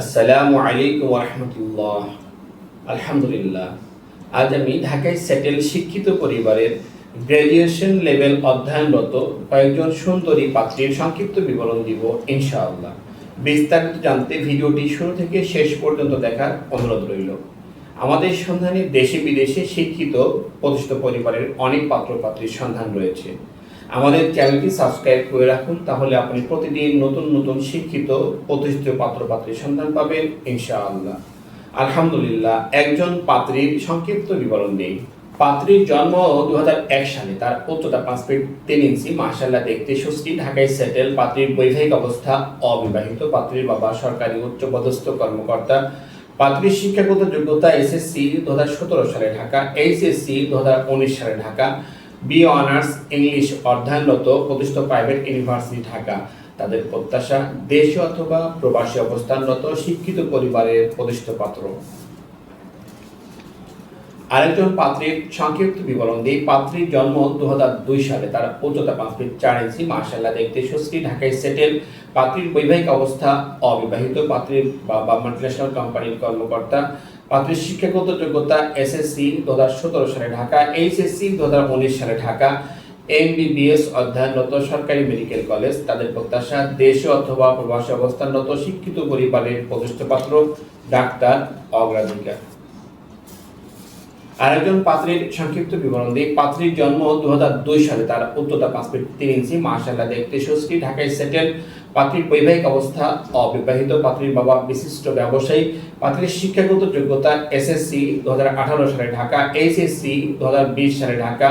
আসসালামু আলাইকুম রহমতুল্লাহ। আলহামদুলিল্লাহ। আজ আমি ঢাকায় সেটেল শিক্ষিত পরিবারের গ্র্যাজুয়েশন লেভেল অধ্যয়নরত কয়েকজন সুন্দরী পাত্রীর সংক্ষিপ্ত বিবরণ দিব, ইনশাআল্লাহ। বিস্তারিত জানতে ভিডিওটি শুরু থেকে শেষ পর্যন্ত দেখার অনুরোধ রইল। আমাদের সন্ধানে দেশে বিদেশে শিক্ষিত, প্রতিষ্ঠিত পরিবারের অনেক পাত্র পাত্রীর সন্ধান রয়েছে। আমাদের চ্যানেলটি সাবস্ক্রাইব করে রাখুন, তাহলে আপনি প্রতিদিন নতুন নতুন শিক্ষিত প্রতিষ্ঠিত পাত্র পাত্রীর সন্ধান পাবেন, ইনশাআল্লাহ। আলহামদুলিল্লাহ, একজন পাত্রীর সংক্ষিপ্ত বিবরণ নেই। পাত্রীর জন্ম দু হাজার এক সালে, তার উচ্চতা পাঁচ ফিট তিন ইঞ্চি মাসাল্লাহ দেখতে সুস্থি, ঢাকায় সেটেল। পাত্রীর বৈবাহিক অবস্থা অবিবাহিত। পাত্রীর বাবা সরকারি উচ্চপদস্থ কর্মকর্তা। পাত্রীর শিক্ষাগত যোগ্যতা এসএসসি দু হাজার সতেরো সালে ঢাকা, এইচএসসি দু হাজার উনিশ সালে ঢাকা। বি অনার্স ইংলিশ অধ্যয়নরত প্রতিষ্ঠিত প্রাইভেট ইউনিভার্সিটি ঢাকা। তাদের প্রত্যাশা দেশে অথবা প্রবাসী অবস্থানরত শিক্ষিত পরিবারের প্রতিষ্ঠিত পাত্র। আরেকজন পাত্রীর সংক্ষিপ্ত বিবরণ দিই পাত্রীর জন্ম দু দুই সালে। তার উচ্চতা পাঁচ ফিট চার ইঞ্চি। মার্শাল্লাহ দেখতে সুশ্রী ঢাকায় সেটেল পাত্রীর বৈবাহিক অবস্থা অবিবাহিত। পাত্রীর বাবা মাল্টিন্যাশনাল কোম্পানির কর্মকর্তা। পাত্রীর শিক্ষাগত যোগ্যতা এসএসসি দু হাজার সতেরো সালে ঢাকা। এইচএসসি দু হাজার উনিশ সালে ঢাকা। এমবিবিএস অধ্যয়নরত সরকারি মেডিকেল কলেজ তাদের প্রত্যাশা, দেশে অথবা প্রবাসী অবস্থানরত শিক্ষিত পরিবারের প্রতিষ্ঠিত পাত্র, ডাক্তার, অগ্রাধিকার। আরেকজন পাত্রীর সংক্ষিপ্ত বিবরণ দিই পাত্রীর জন্ম দু দুই সালে, তার উচ্চতা পাঁচ ফিট তিন ইঞ্চি মার্শাল্লাহ দেখতে সুশ্রী ঢাকায় সেটেল। পাত্রীর বৈবাহিক অবস্থা অবিবাহিত, পাত্রীর বাবা বিশিষ্ট ব্যবসায়ী। পাত্রীর শিক্ষাগত যোগ্যতা এসএসসি দু হাজার আঠারো সালে ঢাকা, এইচএসসি দু হাজার বিশ সালে ঢাকা,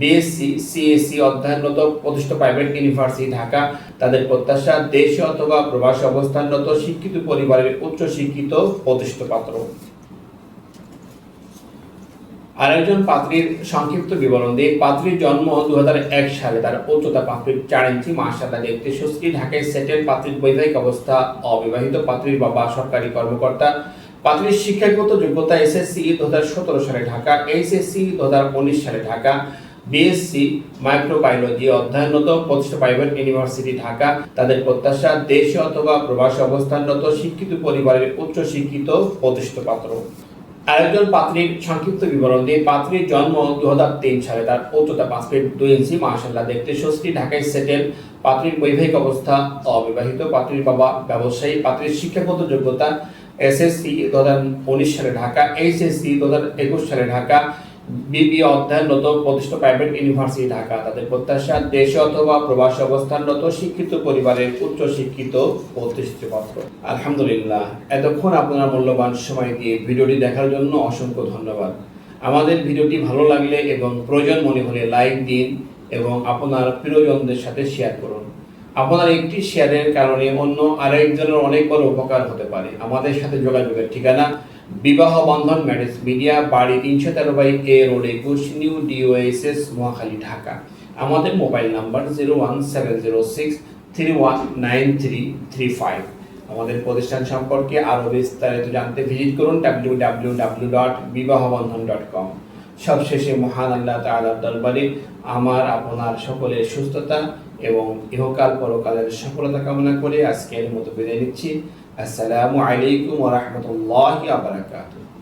বিএসসি, সিএসসি অধ্যয়নরত, প্রতিষ্ঠিত প্রাইভেট ইউনিভার্সিটি ঢাকা। তাদের প্রত্যাশা, দেশে অথবা প্রবাসী অবস্থানরত, শিক্ষিত পরিবারের উচ্চ শিক্ষিত প্রতিষ্ঠিত পাত্র। আরেকজন পাত্রীর সংক্ষিপ্ত বিবরণ দিয়ে পাত্রীর জন্ম দু হাজার এক সালে। তার উচ্চতা ফিট চার ইঞ্চি মাসাল্লাহ দেখতে সুশ্রী ঢাকায় সেটেল পাত্রীর বৈবাহিক অবস্থা, অবিবাহিত পাত্রীর বাবা সরকারি কর্মকর্তা। পাত্রীর শিক্ষাগত যোগ্যতা এসএসসি দু হাজার সতেরো সালে ঢাকা, এইচএসসি দু হাজার উনিশ সালে ঢাকা, বিএসসি মাইক্রোবায়োলজি অধ্যয়নরত, প্রতিষ্ঠা প্রাইভেট ইউনিভার্সিটি ঢাকা। তাদের প্রত্যাশা, দেশে অথবা প্রবাসী অবস্থানরত, শিক্ষিত পরিবারের উচ্চ শিক্ষিত প্রতিষ্ঠিত পাত্র। আরেকজন পাত্রীর সংক্ষিপ্ত বিবরণ দিয়ে পাত্রীর জন্ম দু হাজার তিন সালে তার উচ্চতা পাঁচ ফিট দুই ইঞ্চি। মাসাল্লাহ দেখতে স্বস্তি। ঢাকায় সেটেল। পাত্রীর বৈবাহিক অবস্থা অবিবাহিত। পাত্রীর বাবা ব্যবসায়ী। পাত্রীর শিক্ষাগত যোগ্যতা এসএসসি দু হাজার উনিশ সালে ঢাকা, এইচএসসি দু হাজার একুশ সালে ঢাকা। বিবি অধ্যয়নরত প্রতিষ্ঠিত প্রাইভেট ইউনিভার্সিটি ঢাকা। তাদের প্রত্যাশা, দেশে অথবা প্রবাসী অবস্থানরত শিক্ষিত পরিবারের উচ্চ শিক্ষিত প্রতিষ্ঠিত আলহামদুলিল্লাহ, এতক্ষণ আপনার মূল্যবান সময় দিয়ে ভিডিওটি দেখার জন্য অসংখ্য ধন্যবাদ। আমাদের ভিডিওটি ভালো লাগলে এবং প্রয়োজন মনে হলে লাইক দিন এবং আপনার প্রিয়জনদের সাথে শেয়ার করুন। আপনার একটি শেয়ারের কারণে অন্য আরেকজনের অনেক বড় উপকার হতে পারে। আমাদের সাথে যোগাযোগের ঠিকানা বিবাহ বন্ধন ম্যারেজ মিডিয়া বাড়ি তিনশো তেরো বাই এ রোড একুশ, নিউ ডিওএসএস, মহাখালী, ঢাকা। আমাদের mobile number zero one seven zero six three one nine three three five. আমাদের প্রতিষ্ঠান সম্পর্কে আরও বিস্তারিত জানতে ভিজিট করুন W W W dot Bibahabandhan dot com. সবশেষে মহান আল্লাহ তাআলার দরবারে আমার, আপনার সকলের সুস্থতা এবং ইহকাল পরকালের সফলতা কামনা করে আজকের মতো বিদায় নিচ্ছি। আসসালামু আলাইকুম ওয়া রাহমাতুল্লাহি ওয়া বারাকাতুহু।